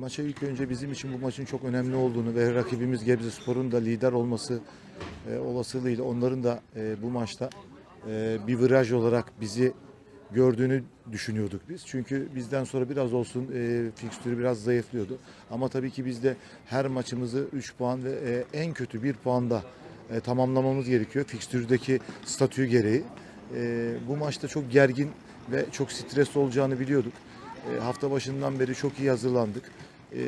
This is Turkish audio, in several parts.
maça ilk önce bizim için bu maçın çok önemli olduğunu ve rakibimiz Gebze Spor'un da lider olması e, olasılığıyla onların da e, bu maçta e, bir viraj olarak bizi gördüğünü düşünüyorduk biz. Çünkü bizden sonra biraz olsun e, fikstürü biraz zayıflıyordu. Ama tabii ki biz de her maçımızı 3 puan ve e, en kötü 1 puanda e, tamamlamamız gerekiyor. Fikstürdeki statü gereği. E, bu maçta çok gergin ve çok stresli olacağını biliyorduk. E, hafta başından beri çok iyi hazırlandık. E,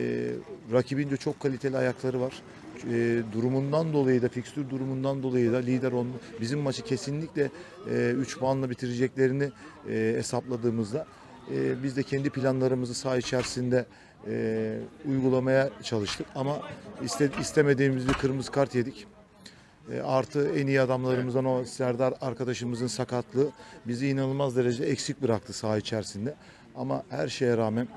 rakibin de çok kaliteli ayakları var. E, durumundan dolayı da fikstür durumundan dolayı da lider olma, bizim maçı kesinlikle 3 puanla bitireceklerini e, hesapladığımızda e, biz de kendi planlarımızı saha içerisinde e, uygulamaya çalıştık ama iste, istemediğimiz bir kırmızı kart yedik. E, artı en iyi adamlarımızdan o Serdar arkadaşımızın sakatlığı bizi inanılmaz derecede eksik bıraktı saha içerisinde. Ama her şeye rağmen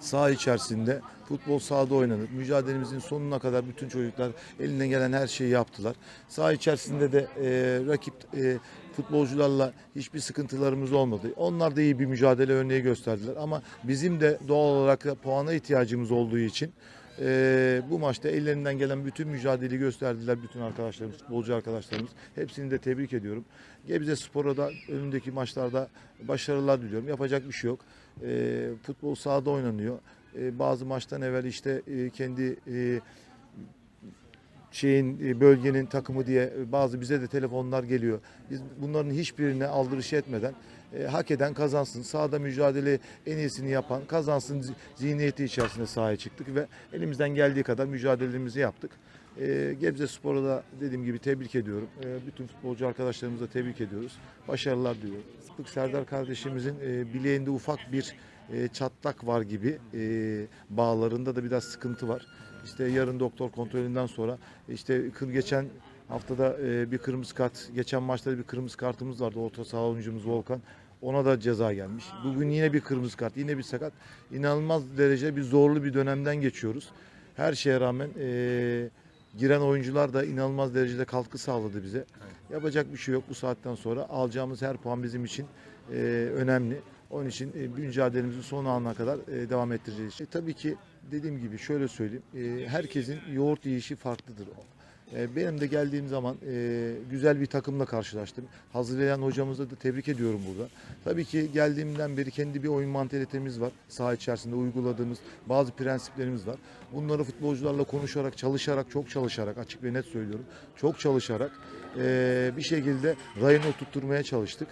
saha içerisinde futbol sahada oynanır. Mücadelemizin sonuna kadar bütün çocuklar elinden gelen her şeyi yaptılar. Saha içerisinde de e, rakip e, futbolcularla hiçbir sıkıntılarımız olmadı. Onlar da iyi bir mücadele örneği gösterdiler ama bizim de doğal olarak puana ihtiyacımız olduğu için e, bu maçta ellerinden gelen bütün mücadeleyi gösterdiler bütün arkadaşlarımız, futbolcu arkadaşlarımız. Hepsini de tebrik ediyorum. Gebze Spor'a da önündeki maçlarda başarılar diliyorum. Yapacak bir şey yok. E, futbol sahada oynanıyor. E, bazı maçtan evvel işte e, kendi e, şeyin e, bölgenin takımı diye e, bazı bize de telefonlar geliyor. Biz bunların hiçbirine aldırış etmeden e, hak eden kazansın. Sahada mücadele en iyisini yapan kazansın zi- zihniyeti içerisinde sahaya çıktık ve elimizden geldiği kadar mücadelemizi yaptık. E, Gebze Spor'a da dediğim gibi tebrik ediyorum. E, bütün futbolcu arkadaşlarımızı da tebrik ediyoruz. Başarılar diliyorum. Serdar kardeşimizin e, bileğinde ufak bir e, çatlak var gibi e, bağlarında da biraz sıkıntı var. İşte yarın doktor kontrolünden sonra işte kır geçen haftada e, bir kırmızı kart, geçen maçta bir kırmızı kartımız vardı. Orta saha oyuncumuz Volkan. Ona da ceza gelmiş. Bugün yine bir kırmızı kart, yine bir sakat. İnanılmaz derece bir zorlu bir dönemden geçiyoruz. Her şeye rağmen e, giren oyuncular da inanılmaz derecede katkı sağladı bize. Yapacak bir şey yok bu saatten sonra. Alacağımız her puan bizim için e, önemli. Onun için e, mücadelemizin son anına kadar e, devam ettireceğiz. E, tabii ki dediğim gibi şöyle söyleyeyim. e, herkesin yoğurt yiyişi farklıdır. E, benim de geldiğim zaman e, güzel bir takımla karşılaştım. Hazırlayan hocamızı da tebrik ediyorum burada. Tabii ki geldiğimden beri kendi bir oyun mantalitemiz var. Saha içerisinde uyguladığımız bazı prensiplerimiz var. Bunları futbolcularla konuşarak, çalışarak, çok çalışarak açık ve net söylüyorum. Çok çalışarak e, bir şekilde rayını oturtturmaya çalıştık.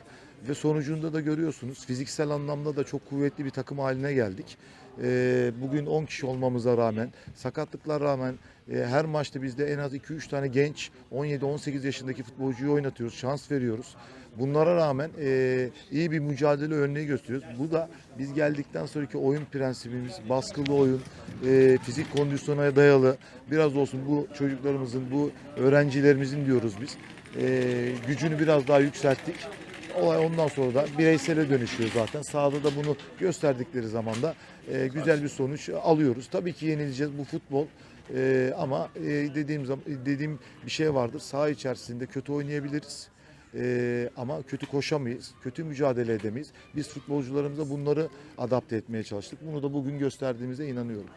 Ve sonucunda da görüyorsunuz fiziksel anlamda da çok kuvvetli bir takım haline geldik. Ee, bugün 10 kişi olmamıza rağmen, sakatlıklar rağmen e, her maçta bizde en az 2-3 tane genç 17-18 yaşındaki futbolcuyu oynatıyoruz, şans veriyoruz. Bunlara rağmen e, iyi bir mücadele örneği gösteriyoruz. Bu da biz geldikten sonraki oyun prensibimiz, baskılı oyun, e, fizik kondisyona dayalı biraz olsun bu çocuklarımızın, bu öğrencilerimizin diyoruz biz. e, gücünü biraz daha yükselttik. Olay ondan sonra da bireysele dönüşüyor zaten. Sahada da bunu gösterdikleri zaman da e, güzel bir sonuç alıyoruz. Tabii ki yenileceğiz bu futbol. E, ama e, dediğim zaman dediğim bir şey vardır. Saha içerisinde kötü oynayabiliriz. E, ama kötü koşamayız, kötü mücadele edemeyiz. Biz futbolcularımıza bunları adapte etmeye çalıştık. Bunu da bugün gösterdiğimize inanıyorum.